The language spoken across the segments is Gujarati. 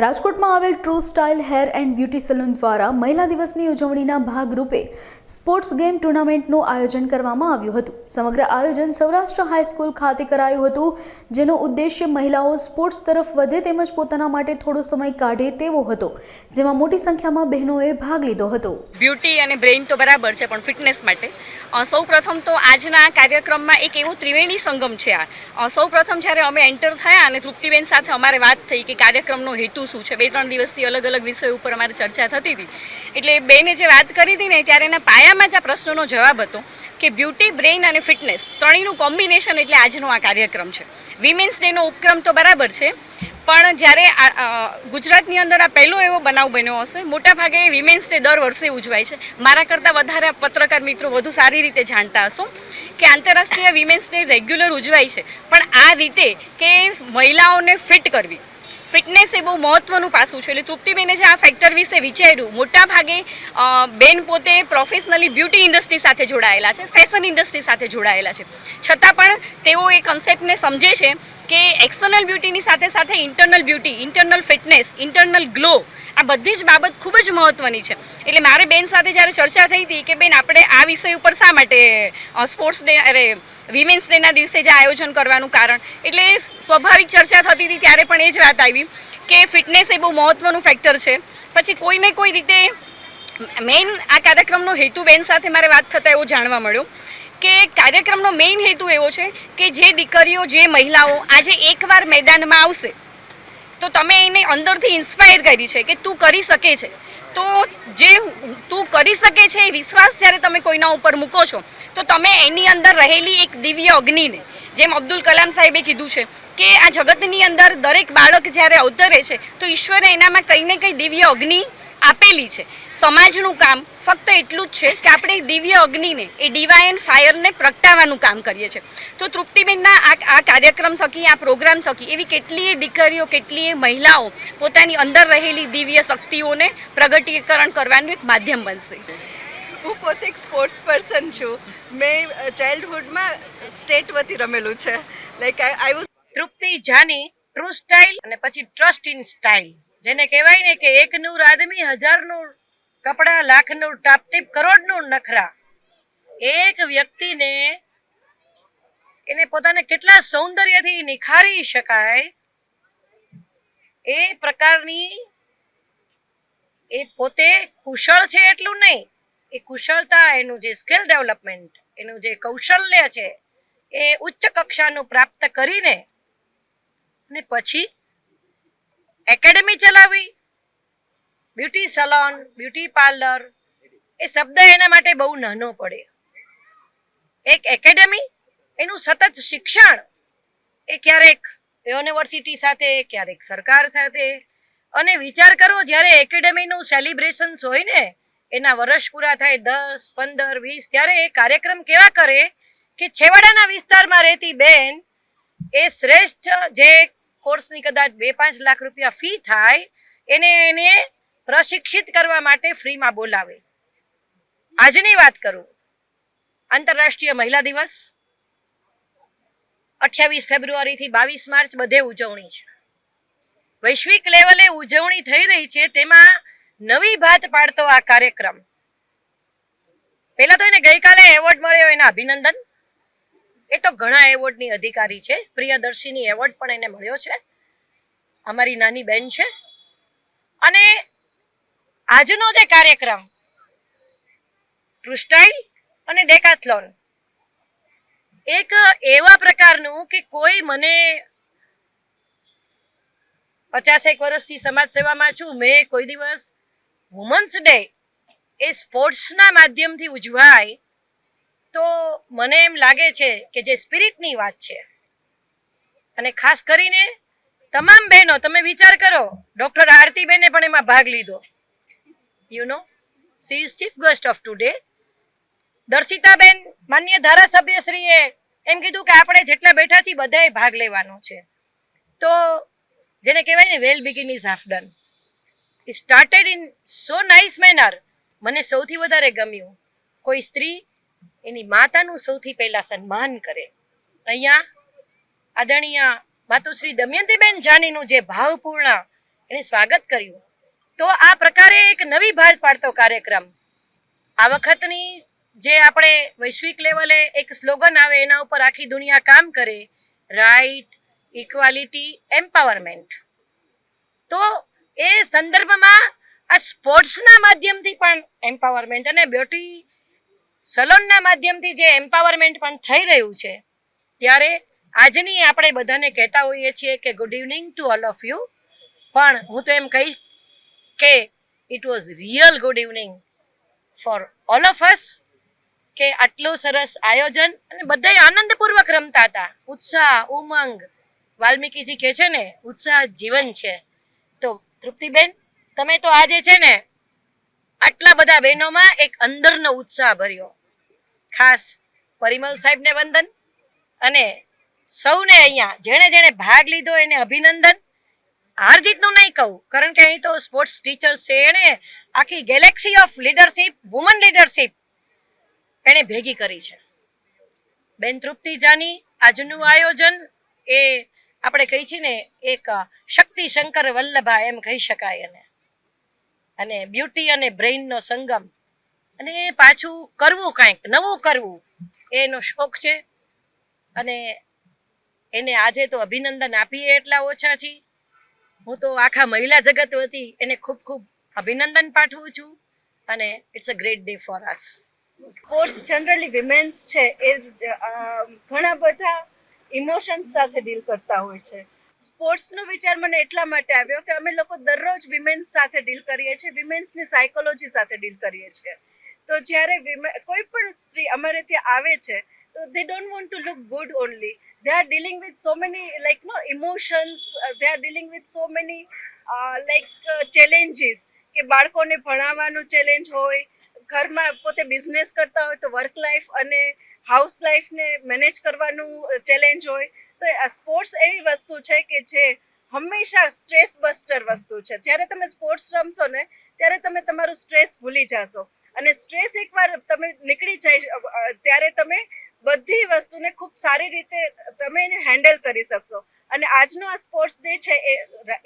રાજકોટમાં આવેલ true style hair and beauty salon દ્વારા મહિલા દિવસની ઉજવણીના ભાગરૂપે સ્પોર્ટ્સ ગેમ ટુર્નામેન્ટનું આયોજન કરવામાં આવ્યું હતું. સમગ્ર આયોજન સૌરાષ્ટ્ર હાઈસ્કૂલ ખાતે કરાયું હતું જેનો ઉદ્દેશ્ય મહિલાઓ સ્પોર્ટ્સ તરફ વધે તેમજ પોતાના માટે થોડો સમય કાઢે તેવો હતો જેમાં મોટી સંખ્યામાં બહેનોએ ભાગ લીધો હતો. બ્યુટી અને બ્રેઇન તો બરાબર છે પણ ફિટનેસ માટે. સૌપ્રથમ તો આજના કાર્યક્રમમાં એક એવો ત્રિવેણી સંગમ છે આ. અ, સૌ પ્રથમ જ્યારે અમે એન્ટર થયા અને તૃપ્તિબેન સાથે અમારે વાત થઈ કે કાર્યક્રમનો હેતુ શું છે? બે ત્રણ દિવસથી અલગ અલગ વિષયો ઉપર અમારે ચર્ચા થતી હતી. એટલે બેને જે વાત કરી હતી ને, ત્યારે એના પાયામાં જ આ પ્રશ્નોનો જવાબ હતો કે બ્યુટી, બ્રેઇન અને ફિટનેસ ત્રણેયનું કોમ્બિનેશન એટલે આજનો આ કાર્યક્રમ છે. વિમેન્સ ડેનો ઉપક્રમ તો બરાબર છે, પણ જ્યારે ગુજરાતની અંદર આ પહેલો એવો બનાવ બન્યો હશે મોટાભાગે વિમેન્સ ડે દર વર્ષે ઉજવાય છે. મારા કરતાં વધારે પત્રકાર મિત્રો વધુ સારી રીતે જાણતા હશો કે આંતરરાષ્ટ્રીય વિમેન્સ ડે રેગ્યુલર ઉજવાય છે. પણ આ રીતે કે મહિલાઓને ફિટ કરવી ફિટનેસ એ બહુ મહત્વનું પાસું છે. એટલે તૃપ્તિબેને જે આ ફેક્ટર વિશે વિચાર્યું, મોટા ભાગે બેન પોતે પ્રોફેશનલી બ્યુટી ઇન્ડસ્ટ્રી સાથે જોડાયેલા છે ફેશન ઇન્ડસ્ટ્રી સાથે જોડાયેલા છે. છતાં પણ તેઓ એ કન્સેપ્ટને સમજે છે કે એક્સટર્નલ બ્યુટીની સાથે સાથે internal beauty internal fitness internal glow આ બધી જ બાબત ખૂબ જ મહત્વની છે. એટલે મારે બેન સાથે જ્યારે ચર્ચા થઈ હતી કે બેન આપણે આ વિષય ઉપર શા માટે સ્પોર્ટ્સ ડે અરે વિમેન્સ ડેના દિવસે જે આયોજન કરવાનું કારણ? એટલે સ્વાભાવિક ચર્ચા થતી હતી ત્યારે પણ એ જ વાત આવી કે ફિટનેસ એ બહુ મહત્વનું ફેક્ટર છે. પછી કોઈને કોઈ રીતે મેઇન આ કાર્યક્રમનો હેતુ બેન સાથે મારે વાત થતાં એવું જાણવા મળ્યો કે કાર્યક્રમનો મેઇન હેતુ એવો છે કે જે દીકરીઓ, જે મહિલાઓ આજે એકવાર મેદાનમાં આવશે, તો તમે એને અંદરથી ઇન્સ્પાયર કરી છે કે તું કરી શકે છે. તો જે તું કરી શકે છે એ વિશ્વાસ જ્યારે તમે કોઈના ઉપર મૂકો છો, તો તમે એની અંદર રહેલી એક દિવ્ય અગ્નિને, જેમ અબ્દુલ કલામ સાહેબે કીધું છે કે આ જગતની અંદર દરેક બાળક જ્યારે અવતરે છે, તો ઈશ્વરે એનામાં કંઈ ને કંઈ દિવ્ય અગ્નિ આપેલી છે. સમાજનું કામ ફક્ત એટલું જ છે કે આપણે દિવ્ય અગ્નિને એ ડિવાઇન ફાયરને પ્રગટાવવાનું કામ કરીએ છીએ. તો તૃપ્તિબેનના આ આ કાર્યક્રમ થકી આ પ્રોગ્રામ થકી એવી કેટલીય દીકરીઓ કેટલીય મહિલાઓ પોતાની અંદર રહેલી દિવ્ય શક્તિઓને પ્રગટીકરણ કરવાનું એક માધ્યમ બનશે. હું પોતે એક સ્પોર્ટ્સ પર્સન છું. મેં ચાઇલ્ડહુડમાં સ્ટેટ વતી રમેલું છે. Like I was Trupti Jani true style અને પછી ટ્રસ્ટ ઇન સ્ટાઇલ જેને કહેવાય ને કે એક નૂર આદમી હજારનું કપડા લાખનું ટાપટીપ કરોડનું નખરા. એક વ્યક્તિને એને પોતાને કેટલા સૌંદર્યથી નિખારી શકાય એ પ્રકારની એ પોતે કુશળ છે એટલું નહીં. એ કુશળતા, એનું જે સ્કિલ ડેવલપમેન્ટ, એનું જે કૌશલ્ય છે એ ઉચ્ચ કક્ષાનું પ્રાપ્ત કરીને ને પછી એકેડેમી ચલાવવી બ્યુટી સલોન, બ્યુટી પાર્લર, એ શબ્દ એના માટે બહુ નાનો પડે. એક એકેડેમી, એનું સતત શિક્ષણ, એ ક્યારેક યુનિવર્સિટી સાથે, ક્યારેક સરકાર સાથે. અને વિચાર કરો, જ્યારે એકેડેમીનું સેલિબ્રેશન્સ હોય ને, એના વર્ષ પૂરા થાય, દસ, પંદર, વીસ, ત્યારે એ કાર્યક્રમ કેવા કરે કે છેવાડાના વિસ્તારમાં રહેતી બેન, એ શ્રેષ્ઠ જે કોર્સની કદાચ બે પાંચ લાખ રૂપિયા ફી થાય, એને એને પ્રશિક્ષિત કરવા માટે ફ્રીમાં બોલાવે. આજની વાત કરું. આંતરરાષ્ટ્રીય મહિલા દિવસ. અઠ્યાવીસ ફેબ્રુઆરીથી બાવીસ માર્ચ બધે ઉજવણી છે. વૈશ્વિક લેવલે ઉજવણી થઈ રહી છે, તેમાં નવી ભાત પાડતો આ કાર્યક્રમ. પહેલા તો એને ગઈકાલે એવોર્ડ મળ્યો, એના અભિનંદન. એ તો ઘણા એવોર્ડની અધિકારી છે. પ્રિયદર્શીની એવોર્ડ પણ એને મળ્યો છે. અમારી નાની બેન છે. અને આજનો જે કાર્યક્રમ, ટ્રુસ્ટાઇલ અને ડેકાથલોન, એક એવા પ્રકારનું કે કોઈ મને પચાસેક વર્ષથી સમાજ સેવામાં છું, મેં કોઈ દિવસ વુમન્સ ડે એ સ્પોર્ટ્સના માધ્યમથી ઉજવાય તો મને એમ લાગે છે કે જે સ્પિરિટની વાત છે, અને ખાસ કરીને તમામ બહેનો, તમે વિચાર કરો, ડોક્ટર આરતીબેને પણ એમાં ભાગ લીધો. You know she is chief guest of today Darshitaben, માન્ય ધારાસભ્યશ્રીએ એમ કીધું કે આપણે જેટલા બેઠા છીએ બધાએ ભાગ લેવાનો છે. તો જેને કહેવાય ને well begin is half done it started in so nice manner મને સૌથી વધારે ગમ્યું. કોઈ સ્ત્રી એની માતાનું સૌથી પહેલા સન્માન કરે. અહીંયા આદરણીય માતુશ્રી દમયંતીબેન જાનીનું જે ભાવપૂર્ણ એને સ્વાગત કર્યું. તો આ પ્રકારે એક નવી ભાર પાડતો કાર્યક્રમ. આ વખતની જે આપણે વૈશ્વિક લેવલે એક સ્લોગન આવે એના ઉપર આખી દુનિયા કામ કરે રાઇટ ઇક્વાલિટી, એમ્પાવરમેન્ટ. તો એ સંદર્ભમાં આ સ્પોર્ટ્સના માધ્યમથી પણ એમ્પાવરમેન્ટ અને બ્યુટી સલોનના માધ્યમથી જે એમ્પાવરમેન્ટ પણ થઈ રહ્યું છે, ત્યારે આજની આપણે બધાને કહેતા હોઈએ છીએ કે good evening to all of you પણ હું તો એમ કહીશ કે it was real good evening for all of us કે આટલું સરસ આયોજન અને બધાય આનંદપૂર્વક રમતા હતા. ઉત્સાહ, ઉમંગ, વાલ્મીકીજી કહે છે ને, ઉત્સાહ જીવન છે. તો તૃપ્તિબેન, તમે તો આજે છે ને આટલા બધા બહેનોમાં એક અંદરનો ઉત્સાહ ભર્યો. ખાસ પરિમલ સાહેબને વંદન અને સૌને અહીંયા જેણે જેણે ભાગ લીધો એને અભિનંદન. હાર્દિકનું નહીં કહું, કારણ કે અહીં તો સ્પોર્ટ્સ ટીચર છે એણે આખી galaxy of leadership women leadership એણે ભેગી કરી છે. બેન તૃપ્તિ જાની આજનું આયોજન એ આપણે કહી છીએ ને, એક શક્તિ શંકર વલ્લભા એમ કહી શકાય એને. અને બ્યુટી અને બ્રેઇનનો સંગમ અને પાછું કરવું કાંઈક, નવું કરવું, એનો શોખ છે. અને એને આજે તો અભિનંદન આપીએ એટલા ઓછા છે હું તો આખા મહિલા જગત વતી એને ખૂબ ખૂબ અભિનંદન પાઠવું છું. અને it's a great day for us sports generally women's છે, એ ઘણા બધા ઇમોશન્સ સાથે ડીલ કરતા હોય છે. સ્પોર્ટ્સનો વિચાર મને એટલા માટે આવ્યો કે અમે લોકો દરરોજ વિમેન્સ સાથે ડીલ કરીએ છીએ વિમેન્સની સાયકોલોજી સાથે ડીલ કરીએ છીએ. તો જ્યારે કોઈ પણ સ્ત્રી અમારે ત્યાં આવે છે તો they don't want to look good only they are dealing with so many like no emotions. Uh, they are dealing with so many uh, uh, કે બાળકોને ભણાવવાનું ચેલેન્જ હોય ઘરમાં પોતે બિઝનેસ કરતા હોય તો વર્ક લાઈફ અને હાઉસ લાઈફને મેનેજ કરવાનું ચેલેન્જ હોય. તો આ સ્પોર્ટ્સ એવી વસ્તુ છે કે જે હંમેશા સ્ટ્રેસ બસ્ટર વસ્તુ છે. જ્યારે તમે સ્પોર્ટ્સ રમશો ને ત્યારે તમે તમારું સ્ટ્રેસ ભૂલી જશો. અને સ્ટ્રેસ એકવાર તમે નીકળી જાય ત્યારે તમે બધી વસ્તુને ખૂબ સારી રીતે તમે એને હેન્ડલ કરી શકશો. અને આજનો આ સ્પોર્ટ્સ ડે છે એ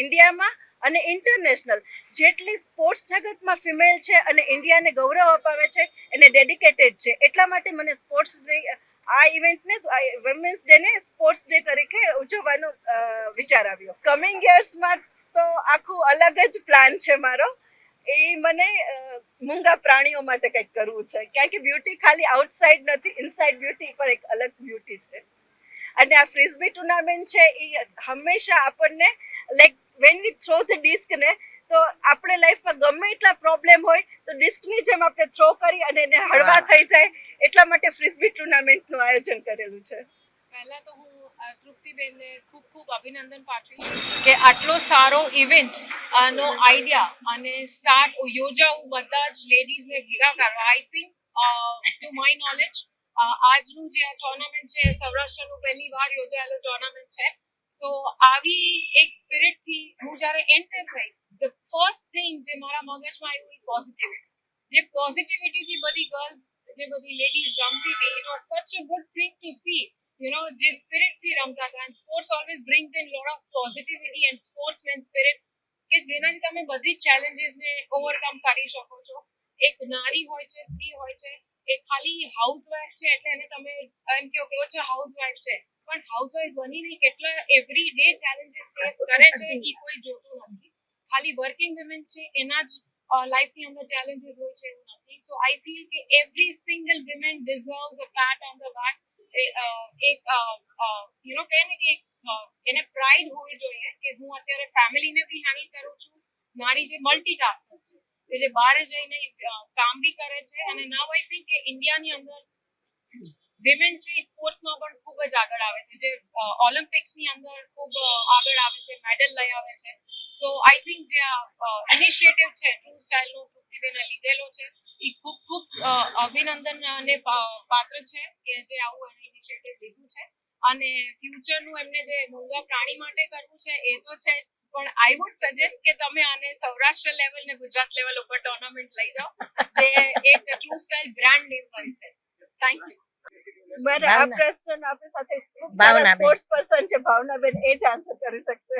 ઇન્ડિયામાં અને ઇન્ટરનેશનલ જેટલી સ્પોર્ટ્સ જગતમાં ફિમેલ છે અને ઇન્ડિયાને ગૌરવ અપાવે છે, એને ડેડિકેટેડ છે. એટલા માટે મને સ્પોર્ટ્સ ડે આ ઇવેન્ટને વિમેન્સ ડેને સ્પોર્ટ્સ ડે તરીકે ઉજવવાનો વિચાર આવ્યો. કમિંગ યર્સમાં તો આખું અલગ જ પ્લાન છે મારો. એ મને મૂંગા પ્રાણીઓ માટે કંઈક કરવું છે. કારણ કે બ્યુટી ખાલી આઉટસાઇડ નથી ઇનસાઇડ બ્યુટી પણ એક અલગ બ્યુટી છે. અને આ ફ્રિઝબી ટુર્નામેન્ટ છે એ હંમેશા આપણને like when we throw the disc ને તો આપણે લાઈફમાં ગમે એટલા પ્રોબ્લેમ હોય તો ડિસ્કની જેમ આપણે થ્રો કરી અને એને હળવા થઈ જાય એટલા માટે ફ્રિઝબી ટુર્નામેન્ટનું આયોજન કરેલું છે. પહેલા તો હું તૃપ્તિબેનને ખૂબ ખૂબ અભિનંદન પાઠવી કે આટલો સારો ઇવેન્ટ નો આઈડિયા અને સ્ટાર્ટ યોજાવું બધા જ લેડીઝને ભેગા કરવા. I think to my knowledge આજનું જે આ ટુર્નામેન્ટ છે, સૌરાષ્ટ્રનું પહેલી વાર યોજાયેલું ટુર્નામેન્ટ છે. સો આવી એક સ્પિરિટથી હું જ્યારે એન્ટર થઈ ધ ફર્સ્ટ થિંગ જે મારા મગજમાં આવ્યું એ પોઝિટિવિટી જે પોઝિટિવિટીથી બધી ગર્લ્સ જે બધી લેડીઝ રમતી હતી it was such a good thing to see you know, જે સ્પિરિટથી રમતા હતા and sports always brings in lot of positivity and sportsman spirit. કે જેનાથી તમે બધી જ challenges ને ઓવરકમ કરી શકો છો. એક નારી હોય છે સ્ત્રી હોય છે એ ખાલી હાઉસવાઇફ છે એટલે એને તમે એમ કહો કે ઓછો હાઉસવાઇફ છે. પણ હાઉસવાઇફ બનીને કેટલા એવરી ડે ચેલેન્જીસ ફેસ કરે છે એ કોઈ જોતું નથી. ખાલી વર્કિંગ વિમેન છે એના જ લાઈફની અંદર ચેલેન્જીસ હોય છે એવું નથી. સો આઈ ફીલ કે every single women deserves a pat on the એક યુ નો ને કે એને પ્રાઇડ હોવી જોઈએ કે હું અત્યારે ફેમિલીને બી હેન્ડલ કરું છું, મારી જે મલ્ટીટાસ્કર છે કે જે બહાર જઈને કામ બી કરે છે અને નાવ આઈ થિંક કે ઇન્ડિયાની અંદર વિમેન છે સ્પોર્ટ્સમાં પણ ખૂબ જ આગળ આવે છે, જે ઓલિમ્પિક્સની અંદર ખૂબ આગળ આવે છે મેડલ લઈ આવે છે. સો આઈ થિંક જે ઇનિશિયેટિવ છે ટ્રુ સ્ટાઇલનો તૃપ્તિબેને લીધેલો છે. એ ખૂબ ખૂબ અભિનંદન અને પાત્ર છે કે જે આવું એને ઇનિશિયેટિવ લીધું છે અને ફ્યુચરનું એમને જે મૂંગા પ્રાણી માટે કરવું છે એ તો છે જ. પણ આઈ વુડ સજેસ્ટ કે તમે આને સૌરાષ્ટ્ર લેવલ ને ગુજરાત લેવલ ઉપર ટુર્નામેન્ટ લઈ જાઓ જે એક ટ્રુ સ્ટાઇલ બ્રાન્ડ નેમ છે થેન્ક યુ મારા આ ભાવના. પ્રશ્નનો આપણી સાથે ખૂબ ભાવનાબેન. સ્પોર્ટ્સ પર્સન છે ભાવનાબેન એ જ આન્સર કરી શકશે